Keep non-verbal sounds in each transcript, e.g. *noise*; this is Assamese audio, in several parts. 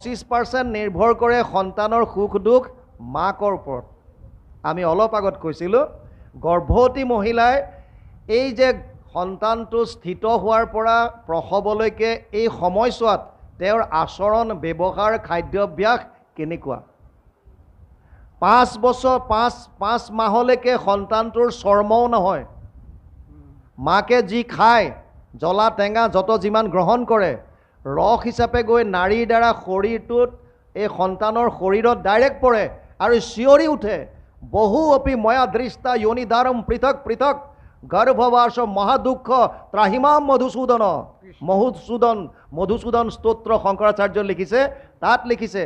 পঁচিছ পাৰ্চেণ্ট নিৰ্ভৰ কৰে সন্তানৰ সুখ দুখ মাকৰ ওপৰত। আমি অলপ আগত কৈছিলোঁ গৰ্ভৱতী মহিলাই এই যে সন্তানটো স্থিত হোৱাৰ পৰা প্ৰসৱলৈকে এই সময়ছোৱাত তেওঁৰ আচৰণ ব্যৱহাৰ খাদ্যাভ্যাস কেনেকুৱা? পাঁচ বছৰ পাঁচ পাঁচ মাহলৈকে সন্তানটোৰ চৰ্মও নহয়। মাকে যি খায় জ্বলা টেঙা যত যিমান গ্ৰহণ কৰে ৰস হিচাপে গৈ নাৰীৰ দ্বাৰা শৰীৰটোত এই সন্তানৰ শৰীৰত ডাইৰেক্ট পৰে আৰু চিঞৰি উঠে। বহু অপি ময়া দৃষ্টা য়োনিদাৰম পৃথক পৃথক গৰ্ভবাস মহাদুঃখ ত্ৰাহিমাম মধুসূদন। মধুসূদন মধুসূদন স্তোত্ৰ শংকৰাচাৰ্য লিখিছে। তাত লিখিছে।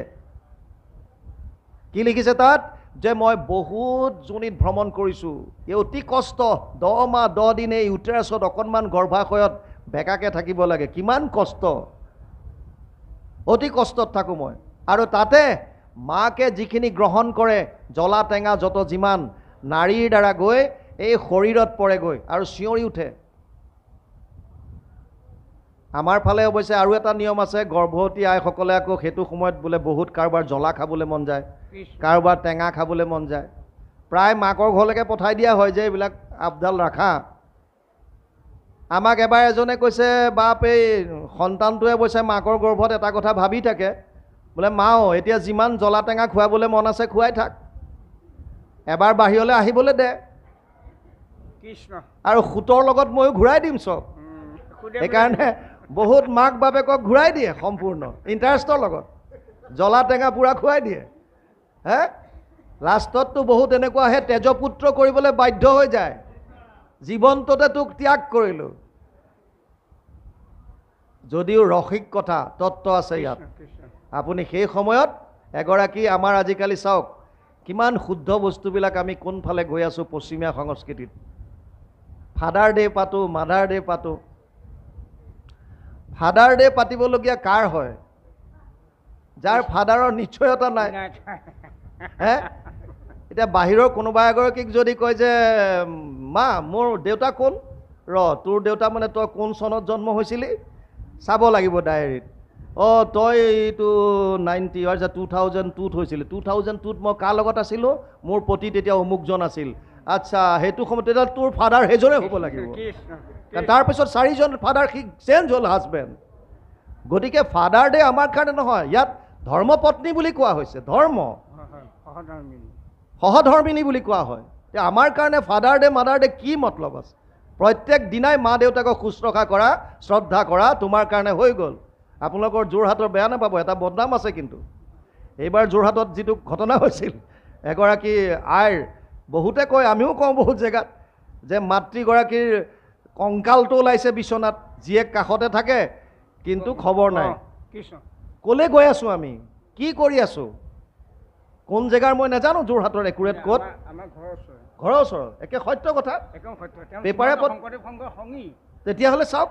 কি লিখিছে তাত? যে মই বহুত জনীত ভ্ৰমণ কৰিছোঁ। এই অতি কষ্ট দহ মাহ দহ দিন ইউটেৰাছত অকণমান গৰ্ভাশয়ত বেকাকৈ থাকিব লাগে। কিমান কষ্ট? অতি কষ্টত থাকোঁ মই। আৰু তাতে মাকে যিখিনি গ্ৰহণ কৰে জ্বলা টেঙা যত যিমান নাৰীৰ দ্বাৰা গৈ এই শৰীৰত পৰেগৈ আৰু চিঞৰি উঠে। আমাৰ ফালে অৱশ্যে আৰু এটা নিয়ম আছে গৰ্ভৱতী আইসকলে আকৌ সেইটো সময়ত বোলে বহুত কাৰোবাৰ জ্বলা খাবলৈ মন যায় কাৰোবাৰ টেঙা খাবলৈ মন যায়। প্ৰায় মাকৰ ঘৰলৈকে পঠাই দিয়া হয় যে এইবিলাক আপডাল ৰাখা। আমাক এবাৰ এজনে কৈছে বাপ এই সন্তানটোৱে অৱশ্যে মাকৰ গৰ্ভত এটা কথা ভাবি থাকে। বোলে মাও এতিয়া যিমান জ্বলা টেঙা খুৱাবলৈ মন আছে খুৱাই থাক। এবাৰ বাহিৰলৈ আহিবলৈ দে। কৃষ্ণ। আৰু সুতৰ লগত ময়ো ঘূৰাই দিম চব। সেইকাৰণে বহুত মাক বাপেকক ঘূৰাই দিয়ে সম্পূৰ্ণ ইণ্টাৰেষ্টৰ লগত। জ্বলা টেঙা পূৰা খুৱাই দিয়ে। হে? লাষ্টততো বহুত এনেকুৱা আহে তেজপুত্ৰ কৰিবলৈ বাধ্য হৈ যায়। জীৱনটোতে তোক ত্যাগ কৰিলোঁ। যদিও ৰসিক কথা তত্ত্ব আছে ইয়াত। আপুনি সেই সময়ত এগৰাকী আমাৰ আজিকালি চাওক কিমান শুদ্ধ বস্তুবিলাক আমি কোনফালে গৈ আছোঁ পশ্চিমীয়া সংস্কৃতিত। ফাদাৰ ডে' পাতোঁ মাদাৰ ডে' পাতোঁ। ফাদাৰ ডে' পাতিবলগীয়া কাৰ হয়? যাৰ ফাদাৰৰ নিশ্চয়তা নাই। *laughs* হে? এতিয়া বাহিৰৰ কোনোবা এগৰাকীক যদি কয় যে মা মোৰ দেউতা কোন? ৰ তোৰ দেউতা মানে তই কোন চনত জন্ম হৈছিলি? চাব লাগিব ডায়েৰীত। অঁ তই এইটো নাইণ্টি আচ্ছা টু থাউজেণ্ড টুত হৈছিলি। টু থাউজেণ্ড টুত মই কাৰ লগত আছিলোঁ? মোৰ পতি তেতিয়া অমুকজন আছিল। আচ্ছা সেইটো সময়ত তেতিয়া তোৰ ফাদাৰ সেইজনে হ'ব লাগিব। তাৰপিছত চাৰিজন ফাদাৰ সি চেঞ্জ হ'ল হাজবেণ্ড গতিকে ফাদাৰ ডে আমাৰ কাৰণে নহয় ইয়াত ধৰ্মপত্নী বুলি কোৱা হৈছে ধৰ্ম। সহধৰ্মিনী। বুলি কোৱা হয়। এতিয়া আমাৰ কাৰণে ফাদাৰ ডে মাদাৰ ডে কি মতলব আছে? প্ৰত্যেক দিনাই মা দেউতাকক শুশ্ৰূষা কৰা শ্ৰদ্ধা কৰা তোমাৰ কাৰণে হৈ গ'ল। আপোনালোকৰ যোৰহাটৰ বেয়া নাপাব এটা বদনাম আছে কিন্তু। এইবাৰ যোৰহাটত যিটো ঘটনা হৈছিল এগৰাকী আইৰ বহুতে কয় আমিও কওঁ বহুত জেগাত যে মাতৃগৰাকীৰ কংকালটো ওলাইছে বিচনাত জীয়েক কাষতে থাকে কিন্তু খবৰ নাই। ক'লৈ গৈ আছোঁ আমি? কি কৰি আছোঁ? কোন জেগাৰ মই নাজানো যোৰহাটৰ একুৰেট ক'ত? ঘৰৰ ওচৰৰে। একে সত্য কথা একদম সত্য। তেওঁ পেপাৰে পত- শংকৰদেৱ সংঘৰ সংগী। তেতিয়াহ'লে চাওক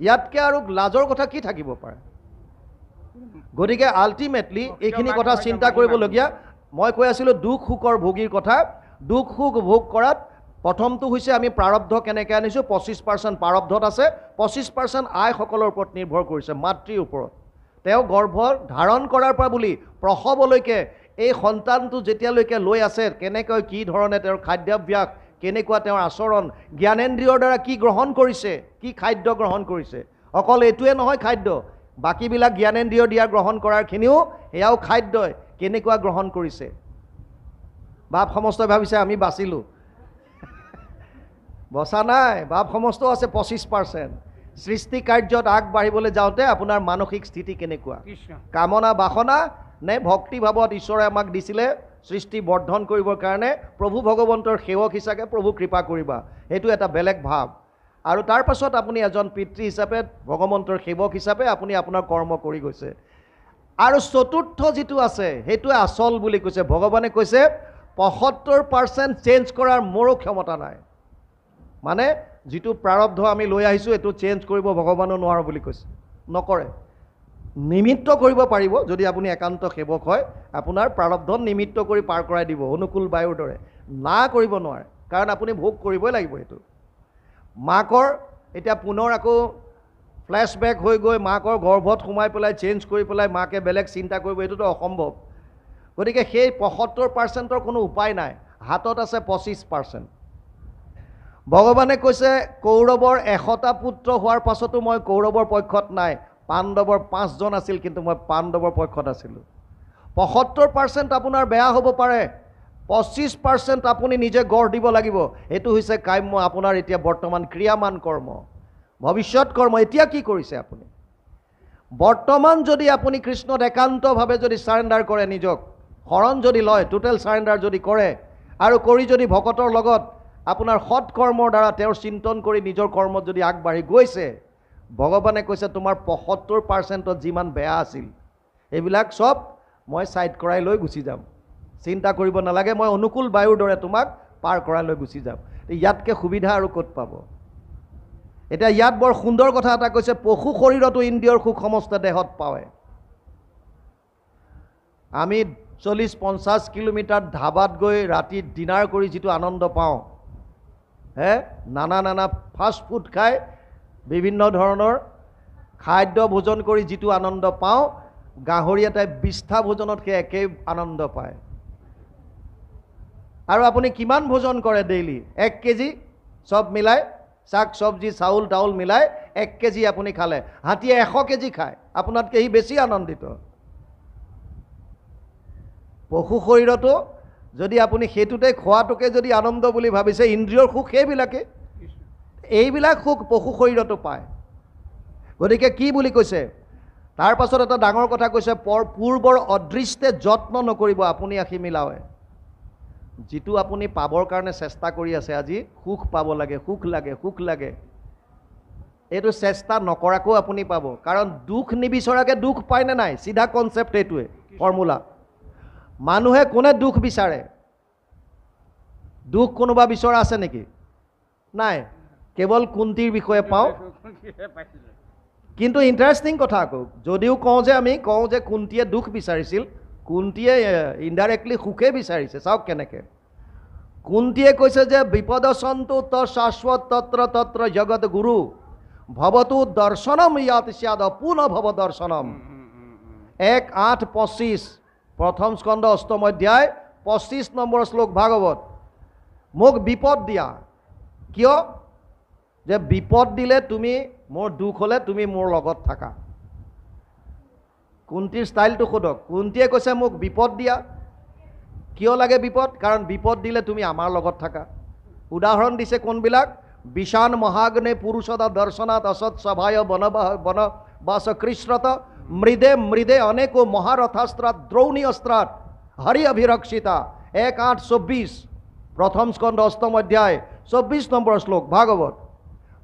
ইয়াতকৈ আৰু লাজৰ কথা কি থাকিব পাৰে গতিকে আল্টিমেটলি এইখিনি কথা চিন্তা কৰিবলগীয়া মই কৈ আছিলোঁ দুখ সুখৰ ভোগীৰ কথা দুখ সুখ ভোগ কৰাত প্ৰথমটো হৈছে আমি প্ৰাৰব্ধ কেনেকৈ আনিছোঁ পঁচিছ পাৰ্চেণ্ট প্ৰাৰব্ধত আছে পঁচিছ পাৰ্চেণ্ট আইসকলৰ ওপৰত নিৰ্ভৰ কৰিছে মাতৃৰ ওপৰত তেওঁ গৰ্ভ ধাৰণ কৰাৰ পৰা বুলি প্ৰসৱলৈকে এই সন্তানটো যেতিয়ালৈকে লৈ আছে কেনেকৈ কি ধৰণে তেওঁৰ খাদ্যাভ্যাস কেনেকুৱা তেওঁৰ আচৰণ জ্ঞানেন্দ্ৰিয়ৰ দ্বাৰা কি গ্ৰহণ কৰিছে কি খাদ্য গ্ৰহণ কৰিছে অকল এইটোৱে নহয় খাদ্য বাকীবিলাক জ্ঞানেন্দ্ৰিয় দিয়া গ্ৰহণ কৰাৰখিনিও সেয়াও খাদ্যই কেনেকুৱা গ্ৰহণ কৰিছে। বাপ সমস্তই ভাবিছে আমি বাচিলোঁ। *laughs* বচা নাই বাপ সমস্ত আছে পঁচিছ পাৰ্চেণ্ট। সৃষ্টি কাৰ্যত আগবাঢ়িবলৈ যাওঁতে আপোনাৰ মানসিক স্থিতি কেনেকুৱা। কামনা বাসনা নে ভক্তিভাৱত ঈশ্বৰে আমাক দিছিলে সৃষ্টি বৰ্ধন কৰিবৰ কাৰণে প্ৰভু ভগৱন্তৰ সেৱক হিচাপে প্ৰভু কৃপা কৰিবা। সেইটো এটা বেলেগ ভাৱ। আৰু তাৰ পাছত আপুনি এজন পিতৃ হিচাপে ভগৱন্তৰ সেৱক হিচাপে আপুনি আপোনাৰ কৰ্ম কৰি গৈছে। আৰু চতুৰ্থ যিটো আছে সেইটোৱে আচল বুলি কৈছে। ভগৱানে কৈছে পঁসত্তৰ পাৰ্চেণ্ট চেঞ্জ কৰাৰ মোৰো ক্ষমতা নাই। মানে যিটো প্ৰাৰব্ধ আমি লৈ আহিছোঁ এইটো চেঞ্জ কৰিব ভগৱানেও নোৱাৰোঁ বুলি কৈছে। নকৰে। নিমিত্ত কৰিব পাৰিব যদি আপুনি একান্ত সেৱক হয় আপোনাৰ প্ৰাৰব্ধত নিমিত্ত কৰি পাৰ কৰাই দিব অনুকূল বায়ুৰ দৰে। না কৰিব নোৱাৰে কাৰণ আপুনি ভোগ কৰিবই লাগিব সেইটো। মাকৰ এতিয়া পুনৰ আকৌ ফ্লেশ্ববেক হৈ গৈ মাকৰ গৰ্ভত সোমাই পেলাই চেঞ্জ কৰি পেলাই মাকে বেলেগ চিন্তা কৰিব এইটোতো অসম্ভৱ। গতিকে সেই পঁয়সত্তৰ পাৰ্চেণ্টৰ কোনো উপায় নাই হাতত আছে পঁচিছ পাৰ্চেণ্ট। ভগৱানে কৈছে কৌৰৱৰ এশটা পুত্ৰ হোৱাৰ পাছতো মই কৌৰৱৰ পক্ষত নাই। পাণ্ডৱৰ পাঁচজন আছিল কিন্তু মই পাণ্ডৱৰ পক্ষত আছিলোঁ। পঁয়সত্তৰ পাৰ্চেণ্ট আপোনাৰ বেয়া হ'ব পাৰে পঁচিছ পাৰ্চেণ্ট আপুনি নিজে গঢ় দিব লাগিব। এইটো হৈছে কাম্য আপোনাৰ এতিয়া বৰ্তমান ক্ৰিয়ামান কৰ্ম। ভৱিষ্যত কৰ্ম এতিয়া কি কৰিছে আপুনি? বৰ্তমান যদি আপুনি কৃষ্ণত একান্তভাৱে যদি চাৰেণ্ডাৰ কৰে নিজক শৰণ যদি লয় টোটেল চাৰেণ্ডাৰ যদি কৰে আৰু কৰি যদি ভকতৰ লগত আপোনাৰ সৎ কৰ্মৰ দ্বাৰা তেওঁৰ চিন্তন কৰি নিজৰ কৰ্মত যদি আগবাঢ়ি গৈছে ভগৱানে কৈছে তোমাৰ পঁয়সত্তৰ পাৰ্চেণ্টত যিমান বেয়া আছিল এইবিলাক চব মই ছাইড কৰাই লৈ গুচি যাম। চিন্তা কৰিব নালাগে মই অনুকূল বায়ুৰ দৰে তোমাক পাৰ কৰাই লৈ গুচি যাম। ইয়াতকৈ সুবিধা আৰু ক'ত পাব? এতিয়া ইয়াত বৰ সুন্দৰ কথা এটা কৈছে পশু শৰীৰতো ইন্দ্ৰিয়ৰ সুখ সমস্ত দেহত পাৱে আমি চল্লিছ পঞ্চাছ কিলোমিটাৰ ধাবাত গৈ ৰাতি ডিনাৰ কৰি যিটো আনন্দ পাওঁ হে নানা নানা ফাষ্ট ফুড খাই বিভিন্ন ধৰণৰ খাদ্য ভোজন কৰি যিটো আনন্দ পাওঁ গাহৰি এটাই বিষ্ঠা ভোজনত সেই একেই আনন্দ পায়। আৰু আপুনি কিমান ভোজন কৰে ডেইলি এক কেজি চব মিলাই শাক চব্জি চাউল তাউল মিলাই এক কেজি আপুনি খালে। হাতীয়ে এশ কেজি খায় আপোনাতকৈ সি বেছি আনন্দিত। পশু শৰীৰতো যদি আপুনি সেইটোতে খোৱাটোকে যদি আনন্দ বুলি ভাবিছে ইন্দ্ৰিয়ৰ সুখ সেইবিলাকে এইবিলাক সুখ পশু শৰীৰতো পায়। গতিকে কি বুলি কৈছে? তাৰ পাছত এটা ডাঙৰ কথা কৈছে পৰ পূৰ্বৰ অদৃষ্টে যত্ন নকৰিব আপুনি আশী মিলাৱে যিটো আপুনি পাবৰ কাৰণে চেষ্টা কৰি আছে আজি সুখ পাব লাগে সুখ লাগে সুখ লাগে। এইটো চেষ্টা নকৰাকৈও আপুনি পাব। কাৰণ দুখ নিবিচৰাকৈ দুখ পায়নে নাই? চিধা কনচেপ্ট এইটোৱে ফৰ্মুলা মানুহে কোনে দুখ বিচাৰে? দুখ কোনোবা বিচৰা আছে নেকি? নাই। কেৱল কুন্তিৰ বিষয়ে পাওঁ? কিন্তু ইণ্টাৰেষ্টিং কথা আকৌ যদিও কওঁ যে আমি কওঁ যে কুন্তীয়ে দুখ বিচাৰিছিল কুন্তীয়ে ইনডাইৰেক্টলি সুখে বিচাৰিছে চাওক কেনেকৈ। কুন্তীয়ে কৈছে যে বিপদ সন্তু ত শাশ্বত তত্ৰ তত্ৰ জগত গুৰু ভৱতো দৰ্শনম ইয়াত স্যাদ পুনঃ ভৱ দৰ্শনম। এক আঠ পঁচিছ প্ৰথম স্কন্ধ অষ্টম অধ্যায় পঁচিছ নম্বৰ শ্লোক ভাগৱত। মোক বিপদ দিয়া। কিয়? যে বিপদ দিলে তুমি মোৰ দুখ হ'লে তুমি মোৰ লগত থাকা। কুন্তীৰ ষ্টাইলটো সোধক। কুন্তীয়ে কৈছে মোক বিপদ দিয়া। কিয় লাগে বিপদ? কাৰণ বিপদ দিলে তুমি আমাৰ লগত থাকা। উদাহৰণ দিছে কোনবিলাক? বিশান মহাগ্নে পুৰুষদা দৰ্শনাত অসৎ সভায় বনবাহ বনবাস কৃষ্ণত মৃদে মৃদে অনেকো মহাৰথাস্ত্ৰাত দ্ৰৌণী অস্ত্ৰাত হৰি অভিৰক্ষিতা। এক আঠ চৌব্বিছ প্ৰথম স্কন্ধ অষ্টম অধ্যায়। চৌব্বিছ নম্বৰ শ্লোক ভাগৱত।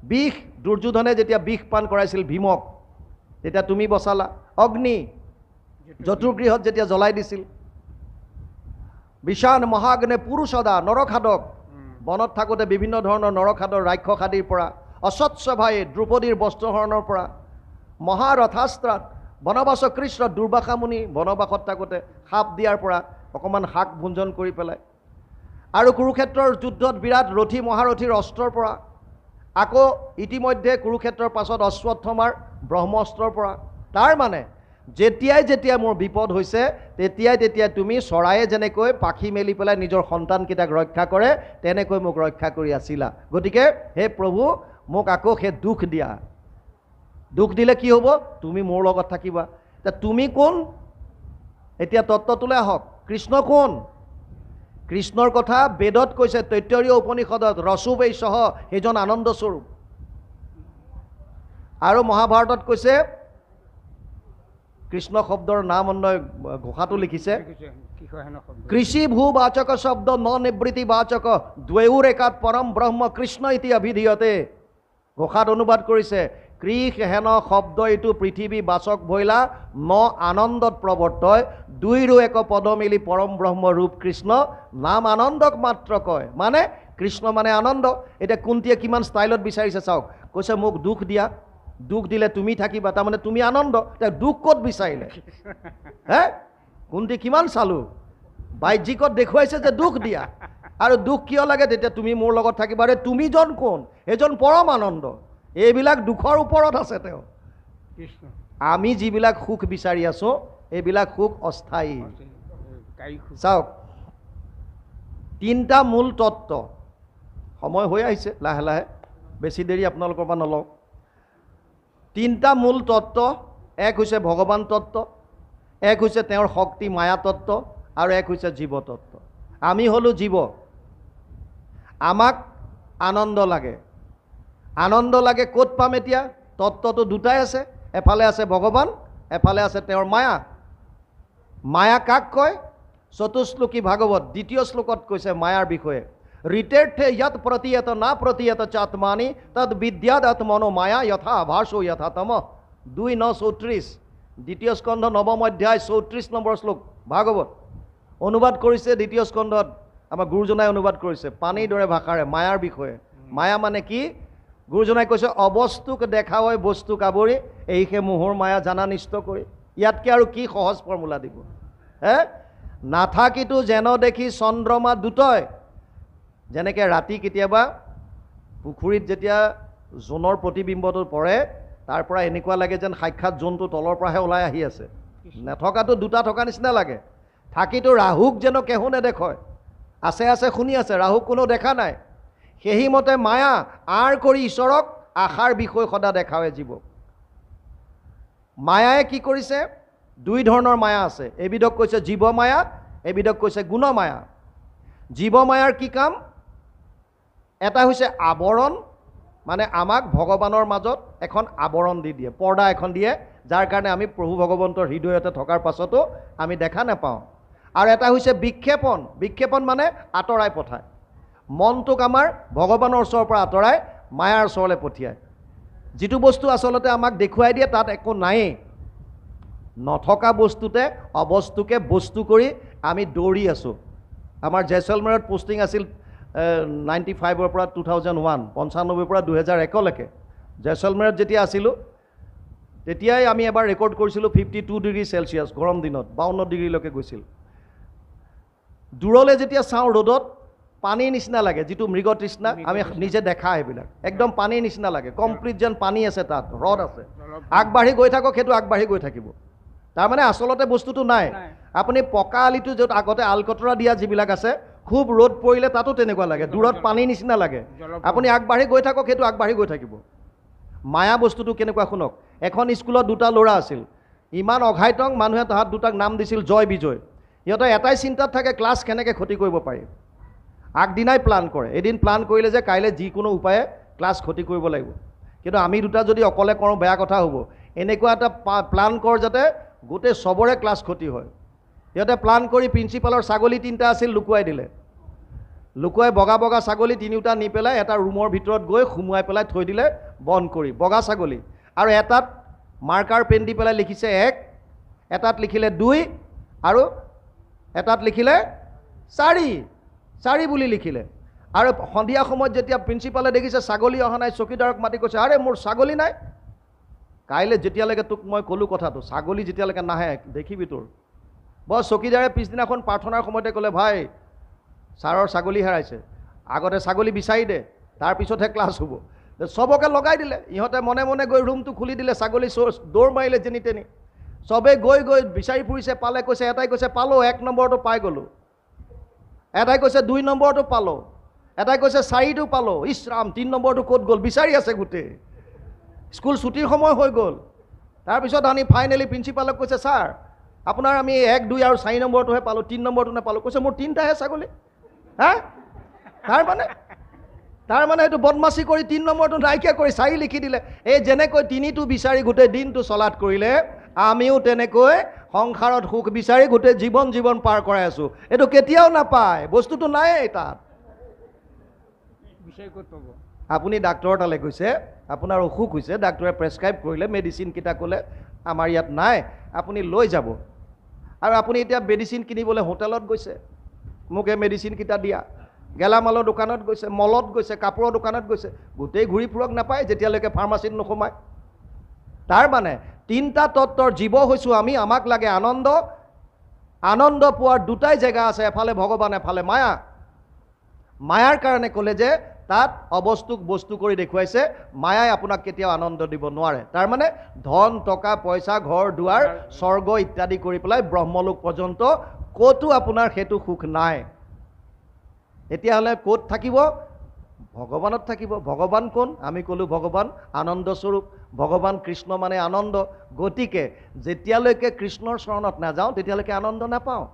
বিষ দুৰ্যোধনে যেতিয়া বিষ পান কৰাইছিল ভীমক তেতিয়া তুমি বচালা। অগ্নি জতুগৃহত যেতিয়া জ্বলাই দিছিল। বিশান মহাগ্নে পুৰুষদা নৰখাদক। বনত থাকোঁতে বিভিন্ন ধৰণৰ নৰখাদৰ ৰাক্ষস আদিৰ পৰা অস্বচ্ছ ভাই দ্ৰৌপদীৰ বস্ত্ৰহৰণৰ পৰা মহাৰথাস্ত্ৰাত বনবাস কৃষ্ণ দুৰ্বাসামুনি বনবাসত থাকোঁতে সাপ দিয়াৰ পৰা অকণমান শাক ভুঞ্জন কৰি পেলাই আৰু কুৰুক্ষেত্ৰৰ যুদ্ধত বিৰাট ৰথী মহাৰথীৰ অস্ত্ৰৰ পৰা আকৌ ইতিমধ্যে কুৰুক্ষেত্ৰৰ পাছত অশ্বত্থমাৰ ব্ৰহ্মস্ত্ৰৰ পৰা। তাৰ মানে যেতিয়াই যেতিয়া মোৰ বিপদ হৈছে তেতিয়াই তেতিয়াই তুমি চৰায়ে যেনেকৈ পাখি মেলি পেলাই নিজৰ সন্তানকেইটাক ৰক্ষা কৰে তেনেকৈ মোক ৰক্ষা কৰি আছিলা। গতিকে হে প্ৰভু মোক আকৌ সেই দুখ দিয়া। দুখ দিলে কি হ'ব? তুমি মোৰ লগত থাকিবা। এতিয়া তুমি কোন? এতিয়া তত্ত্বটোলৈ আহক। কৃষ্ণ কোন? কৃষ্ণৰ কথা বেদত কৈছে তৈতৰীয় উপনিষদত ৰসুবেই সহ সেইজন আনন্দস্বৰূপ আৰু মহাভাৰতত কৈছে কৃষ্ণ শব্দৰ নাম অন্যয় ঘোষাটো লিখিছে কৃষি ভূ বাচক শব্দ ন নিবৃত্তি বাচক দ্বৈউৰ একাত পৰম ব্ৰহ্ম কৃষ্ণ ইতি অভিধীয়তে। ঘোষাত অনুবাদ কৰিছে কৃষ হেন শব্দ এইটো পৃথিৱী বাচক ভৈলা ন আনন্দত প্ৰৱৰ্তয় দুইৰো এক পদ মিলি পৰম ব্ৰহ্ম ৰূপ কৃষ্ণ নাম আনন্দক মাত্ৰ কয়। মানে কৃষ্ণ মানে আনন্দ। এতিয়া কুন্তীয়ে কিমান ষ্টাইলত বিচাৰিছে চাওক। কৈছে মোক দুখ দিয়া। দুখ দিলে তুমি থাকিবা। তাৰমানে তুমি আনন্দ। এতিয়া দুখ ক'ত বিচাৰিলে? *laughs* হে? কুন্তি কিমান চালোঁ? বাহ্যিকত দেখুৱাইছে যে দুখ দিয়া। আৰু দুখ কিয় লাগে তেতিয়া তুমি মোৰ লগত থাকিবা? আৰে তুমিজন কোন? এজন পৰম আনন্দ। এইবিলাক দুখৰ ওপৰত আছে তেওঁ। কৃষ্ণ। আমি যিবিলাক সুখ বিচাৰি আছোঁ এইবিলাক সুখ অস্থায়ী। চাওক তিনিটা মূল তত্ত্ব। সময় হৈ আহিছে লাহে লাহে। বেছি দেৰি আপোনালোকৰ পৰা নলওঁ। তিনিটা মূল তত্ত্ব এক হৈছে ভগৱান তত্ত্ব এক হৈছে তেওঁৰ শক্তি মায়া তত্ত্ব আৰু এক হৈছে জীৱ তত্ত্ব। আমি হ'লোঁ জীৱ। আমাক আনন্দ লাগে। আনন্দ লাগে ক'ত পাম এতিয়া? তত্ত্বটো দুটাই আছে। এফালে আছে ভগৱান এফালে আছে তেওঁৰ মায়া। মায়া কাক কয়? চতুশ্লোকী ভাগৱত দ্বিতীয় শ্লোকত কৈছে মায়াৰ বিষয়ে। ৰিতেৰ্থে ইয়াত প্ৰতিয়ত না প্ৰতিয়ত চাত্মানি তদ বিদ্যাদ আত্মনো মায়া যথা ভাষো যথা তম। দুই ন চৌত্ৰিছ দ্বিতীয় স্কন্ধ নৱম অধ্যায় চৌত্ৰিছ নম্বৰ শ্লোক ভাগৱত। অনুবাদ কৰিছে দ্বিতীয় স্কন্ধত। আমাৰ গুৰুজনাই অনুবাদ কৰিছে। পানীৰ দৰে ভাষাৰে মায়াৰ বিষয়ে। মায়া মানে কি? গুৰুজনাই কৈছে অবস্তুক দেখা হয় বস্তুক আৱৰি এইহে মোহৰ মায়া জানা নিষ্ট কৰি। ইয়াতকৈ আৰু কি সহজ ফৰ্মুলা দিব? হে? নাথাকিতো যেন দেখি চন্দ্ৰমা দুটয় যেনেকৈ ৰাতি কেতিয়াবা পুখুৰীত যেতিয়া জোনৰ প্ৰতিবিম্বটো পৰে তাৰ পৰা এনেকুৱা লাগে যেন সাক্ষাৎ জোনটো তলৰ পৰাহে ওলাই আহি আছে। নথকাটো দুটা থকা নিচিনা লাগে। থাকিতো ৰাহুক যেন কেহো নেদেখয়। আছে আছে শুনি আছে ৰাহুক কোনো দেখা নাই। সেইমতে মায়া আঁৰ কৰি ঈশ্বৰক আশাৰ বিষয় সদা দেখাৱে জীৱক। মায়াই কি কৰিছে? দুই ধৰণৰ মায়া আছে। এবিধক কৈছে জীৱ মায়া এবিধক কৈছে গুণ মায়া জীৱ মায়াৰ কি কাম? এটা হৈছে আৱৰণ মানে আমাক ভগৱানৰ মাজত এখন আৱৰণ দি দিয়ে পৰ্দা এখন দিয়ে যাৰ কাৰণে আমি প্ৰভু ভগৱন্তৰ হৃদয়তে থকাৰ পাছতো আমি দেখা নাপাওঁ। আৰু এটা হৈছে বিক্ষেপণ বিক্ষেপণ মানে আঁতৰাই পঠায়। মনটোক আমাৰ ভগৱানৰ ওচৰৰ পৰা আঁতৰাই মায়াৰ ওচৰলৈ পঠিয়ায়। যিটো বস্তু আচলতে আমাক দেখুৱাই দিয়ে তাত একো নায়েই। নথকা বস্তুতে অবস্তুকে বস্তু কৰি আমি দৌৰি আছোঁ। আমাৰ জেচলমেৰত পোষ্টিং আছিল নাইণ্টি ফাইভৰ পৰা টু থাউজেণ্ড ওৱান পঞ্চানব্বৈৰ পৰা দুহেজাৰ একলৈকে। জেচলমেৰত যেতিয়া আছিলোঁ তেতিয়াই আমি এবাৰ ৰেকৰ্ড কৰিছিলোঁ ফিফটি টু ডিগ্ৰী চেলচিয়াছ গৰম দিনত বাৱন্ন ডিগ্ৰীলৈকে গৈছিল। দূৰলৈ যেতিয়া চাওঁ ৰ'দত পানীৰ নিচিনা লাগে যিটো মৃগ তৃষ্ণা আমি নিজে দেখা সেইবিলাক একদম পানীৰ নিচিনা লাগে কমপ্লিট যেন পানী আছে তাত হ্ৰদ আছে। আগবাঢ়ি গৈ থাকক সেইটো আগবাঢ়ি গৈ থাকিব। তাৰমানে আচলতে বস্তুটো নাই। আপুনি পকা আলিটো য'ত আগতে আলকতৰা দিয়া যিবিলাক আছে খুব ৰ'দ পৰিলে তাতো তেনেকুৱা লাগে দূৰত পানীৰ নিচিনা লাগে। আপুনি আগবাঢ়ি গৈ থাকক সেইটো আগবাঢ়ি গৈ থাকিব। মায়া বস্তুটো কেনেকুৱা শুনক এখন স্কুলত দুটা ল'ৰা আছিল। ইমান অঘাইতং মানুহে তাহাঁত দুটাক নাম দিছিল জয় বিজয়। সিহঁতে এটাই চিন্তাত থাকে ক্লাছ কেনেকৈ ক্ষতি কৰিব পাৰি। আগদিনাই প্লান কৰে। এদিন প্লান কৰিলে যে কাইলৈ যিকোনো উপায়ে ক্লাছ ক্ষতি কৰিব লাগিব। কিন্তু আমি দুটা যদি অকলে কৰোঁ বেয়া কথা হ'ব। এনেকুৱা এটা প্লান কৰ যাতে গোটেই চবৰে ক্লাছ ক্ষতি হয়। সিহঁতে প্লান কৰি প্ৰিন্সিপালৰ ছাগলী তিনিটা আছিল লুকুৱাই দিলে। লুকুৱাই বগা বগা ছাগলী তিনিওটা নি পেলাই এটা ৰুমৰ ভিতৰত গৈ সুমুৱাই পেলাই থৈ দিলে বন্ধ কৰি। বগা ছাগলী। আৰু এটাত মাৰ্কাৰ পেন দি পেলাই লিখিছে এক এটাত লিখিলে দুই আৰু এটাত লিখিলে চাৰি। চাৰি বুলি লিখিলে। আৰু সন্ধিয়া সময়ত যেতিয়া প্ৰিন্সিপালে দেখিছে ছাগলী অহা নাই চকীদাৰক মাতি কৈছে আৰে মোৰ ছাগলী নাই? কাইলৈ যেতিয়ালৈকে তোক মই ক'লোঁ কথাটো ছাগলী যেতিয়ালৈকে নাহে দেখিবি তোৰ। বৰ চকীদাৰে পিছদিনাখন প্ৰাৰ্থনাৰ সময়তে ক'লে ভাই ছাৰৰ ছাগলী হেৰাইছে। আগতে ছাগলী বিচাৰি দে তাৰপিছতহে ক্লাছ হ'ব। চবকে লগাই দিলে। ইহঁতে মনে মনে গৈ ৰুমটো খুলি দিলে ছাগলী দৌৰ মাৰিলে যেনি তেনি। চবেই গৈ গৈ বিচাৰি ফুৰিছে পালে কৈছে এটাই কৈছে পালোঁ এক নম্বৰটো পাই গ'লোঁ। এটাই কৈছে দুই নম্বৰটো পালোঁ। এটাই কৈছে চাৰিটো পালোঁ। ইছ ৰাম তিনি নম্বৰটো ক'ত গ'ল? বিচাৰি আছে গোটেই। স্কুল ছুটিৰ সময় হৈ গ'ল। তাৰপিছত আমি ফাইনেলি প্ৰিন্সিপালক কৈছে ছাৰ আপোনাৰ আমি এক দুই আৰু চাৰি নম্বৰটোহে পালোঁ তিনি নম্বৰটো নাপালোঁ কৈছে মোৰ তিনিটাহে ছাগলী। হা? তাৰ মানে? তাৰ মানে এইটো বদমাচি কৰি তিনি নম্বৰটো নাইকিয়া কৰি চাৰি লিখি দিলে। এই যেনেকৈ তিনিটো বিচাৰি গোটেই দিনটো চলাত কৰিলে আমিও তেনেকৈ সংসাৰত সুখ বিচাৰি গোটেই জীৱন জীৱন পাৰ কৰাই আছোঁ। এইটো কেতিয়াও নাপায় বস্তুটো নায়েই তাত। আপুনি ডাক্তৰৰ তালৈ গৈছে আপোনাৰ অসুখ হৈছে ডাক্তৰে প্ৰেছক্ৰাইব কৰিলে মেডিচিনকেইটা ক'লে আমাৰ ইয়াত নাই আপুনি লৈ যাব। আৰু আপুনি এতিয়া মেডিচিন কিনিবলৈ হোটেলত গৈছে মোক এই মেডিচিনকেইটা দিয়া। গেলামালৰ দোকানত গৈছে মলত গৈছে কাপোৰৰ দোকানত গৈছে গোটেই ঘূৰি ফুৰক নাপায় যেতিয়ালৈকে ফাৰ্মাচীত নোসোমায়। তাৰ মানে তিনিটা তত্ত্বৰ জীৱ হৈছোঁ আমি আমাক লাগে আনন্দ। আনন্দ পোৱাৰ দুটাই জেগা আছে এফালে ভগৱান এফালে মায়া। মায়াৰ কাৰণে ক'লে যে তাত অবস্তুক বস্তু কৰি দেখুৱাইছে মায়াই আপোনাক কেতিয়াও আনন্দ দিব নোৱাৰে। তাৰমানে ধন টকা পইচা ঘৰ দুৱাৰ স্বৰ্গ ইত্যাদি কৰি পেলাই ব্ৰহ্মলোক পৰ্যন্ত ক'তো আপোনাৰ সেইটো সুখ নাই। তেতিয়াহ'লে ক'ত থাকিব? ভগৱানত থাকিব। ভগৱান কোন? আমি ক'লোঁ ভগৱান আনন্দস্বৰূপ ভগৱান কৃষ্ণ মানে আনন্দ। গতিকে যেতিয়ালৈকে কৃষ্ণৰ চৰণত নাযাওঁ তেতিয়ালৈকে আনন্দ নাপাওঁ।